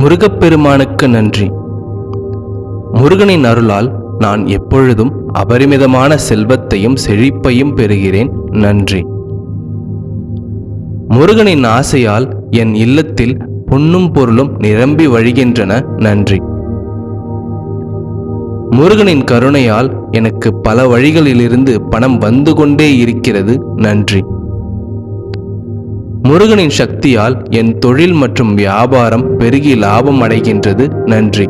முருகப்பெருமானுக்கு நன்றி. முருகனின் அருளால் நான் எப்பொழுதும் அபரிமிதமான செல்வத்தையும் செழிப்பையும் பெறுகிறேன். நன்றி. முருகனின் ஆசையால் என் இல்லத்தில் பொன்னும் பொருளும் நிரம்பி வழிகின்றன. நன்றி. முருகனின் கருணையால் எனக்கு பல வழிகளிலிருந்து பணம் வந்து கொண்டே இருக்கிறது. நன்றி. முருகனின் சக்தியால் என் தொழில் மற்றும் வியாபாரம் பெருகி லாபம் அடைகின்றது. நன்றி.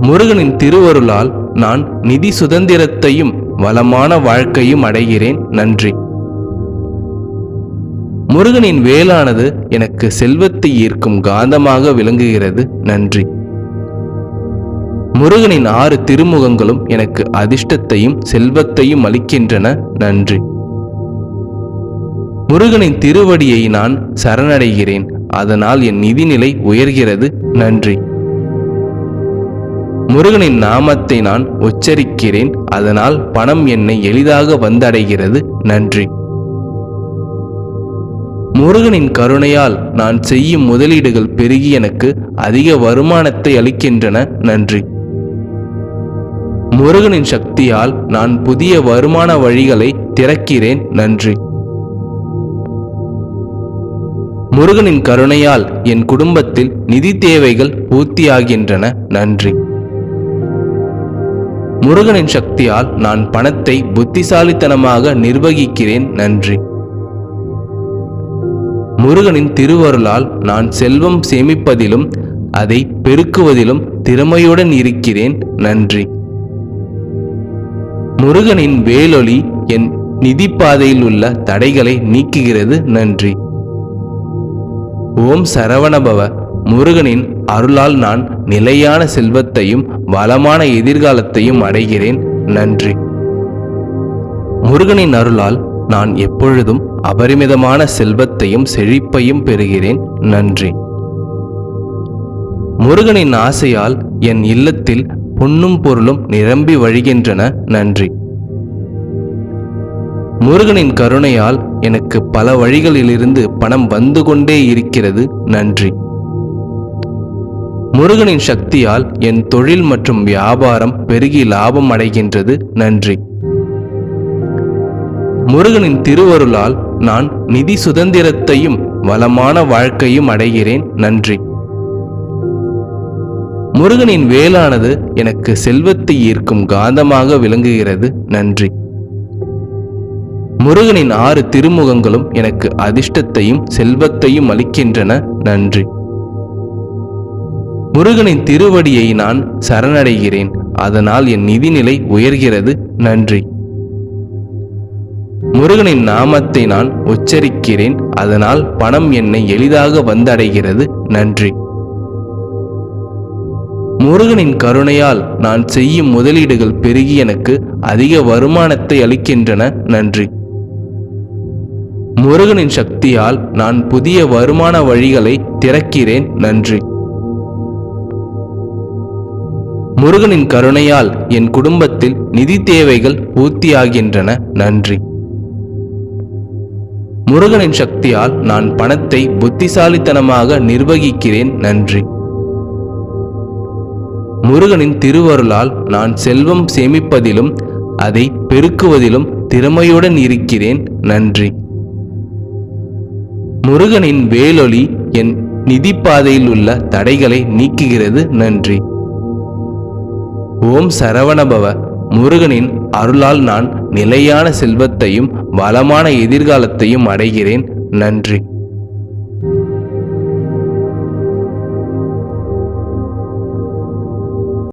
முருகனின் திருவருளால் நான் நிதி சுதந்திரத்தையும் வளமான வாழ்க்கையும் அடைகிறேன். நன்றி. முருகனின் வேலானது எனக்கு செல்வத்தை ஈர்க்கும் காந்தமாக விளங்குகிறது. நன்றி. முருகனின் ஆறு திருமுகங்களும் எனக்கு அதிர்ஷ்டத்தையும் செல்வத்தையும் அளிக்கின்றன. நன்றி. முருகனின் திருவடியை நான் சரணடைகிறேன். அதனால் என் நிதிநிலை உயர்கிறது. நன்றி. முருகனின் நாமத்தை நான் உச்சரிக்கிறேன். அதனால் பணம் என்னை எளிதாக வந்தடைகிறது. நன்றி. முருகனின் கருணையால் நான் செய்யும் முதலீடுகள் பெருகி எனக்கு அதிக வருமானத்தை அளிக்கின்றன. நன்றி. முருகனின் சக்தியால் நான் புதிய வருமான வழிகளை திறக்கிறேன். நன்றி. முருகனின் கருணையால் என் குடும்பத்தில் நிதி தேவைகள் பூர்த்தியாகின்றன. நன்றி. முருகனின் சக்தியால் நான் பணத்தை புத்திசாலித்தனமாக நிர்வகிக்கிறேன். நன்றி. முருகனின் திருவருளால் நான் செல்வம் சேமிப்பதிலும் அதை பெருக்குவதிலும் திறமையுடன் இருக்கிறேன். நன்றி. முருகனின் வேலொளி என் நிதி பாதையில் உள்ள தடைகளை நீக்குகிறது. நன்றி. ஓம் சரவணபவ முருகனின் அருளால் நான் நிலையான செல்வத்தையும் வளமான எதிர்காலத்தையும் அடைகிறேன். நன்றி. முருகனின் அருளால் நான் எப்பொழுதும் அபரிமிதமான செல்வத்தையும் செழிப்பையும் பெறுகிறேன். நன்றி. முருகனின் ஆசையால் என் இல்லத்தில் பொன்னும் பொருளும் நிரம்பி வழிகின்றன. நன்றி. முருகனின் கருணையால் எனக்கு பல வழிகளிலிருந்து பணம் வந்து கொண்டே இருக்கிறது. நன்றி. முருகனின் சக்தியால் என் தொழில் மற்றும் வியாபாரம் பெருகி லாபம் அடைகின்றது. நன்றி. முருகனின் திருவருளால் நான் நிதி சுதந்திரத்தையும் வளமான வாழ்க்கையும் அடைகிறேன். நன்றி. முருகனின் வேலானது எனக்கு செல்வத்தை ஈர்க்கும் காந்தமாக விளங்குகிறது. நன்றி. முருகனின் ஆறு திருமுகங்களும் எனக்கு அதிர்ஷ்டத்தையும் செல்வத்தையும் அளிக்கின்றன. நன்றி. முருகனின் திருவடியை நான் சரணடைகிறேன். அதனால் என் நிதிநிலை உயர்கிறது. நன்றி. முருகனின் நாமத்தை நான் உச்சரிக்கிறேன். அதனால் பணம் என்னை எளிதாக வந்தடைகிறது. நன்றி. முருகனின் கருணையால் நான் செய்யும் முதலீடுகள் பெருகி எனக்கு அதிக வருமானத்தை அளிக்கின்றன. நன்றி. முருகனின் சக்தியால் நான் புதிய வருமான வழிகளை திறக்கிறேன். நன்றி. முருகனின் கருணையால் என் குடும்பத்தில் நிதி தேவைகள் பூர்த்தியாகின்றன. நன்றி. முருகனின் சக்தியால் நான் பணத்தை புத்திசாலித்தனமாக நிர்வகிக்கிறேன். நன்றி. முருகனின் திருவருளால் நான் செல்வம் சேமிப்பதிலும் அதை பெருக்குவதிலும் திறமையுடன் இருக்கிறேன். நன்றி. முருகனின் வேலொளி என் நிதி பாதையில் உள்ள தடைகளை நீக்குகிறது நன்றி. ஓம் சரவணபவ முருகனின் அருளால் நான் நிலையான செல்வத்தையும் வளமான எதிர்காலத்தையும் அடைகிறேன். நன்றி.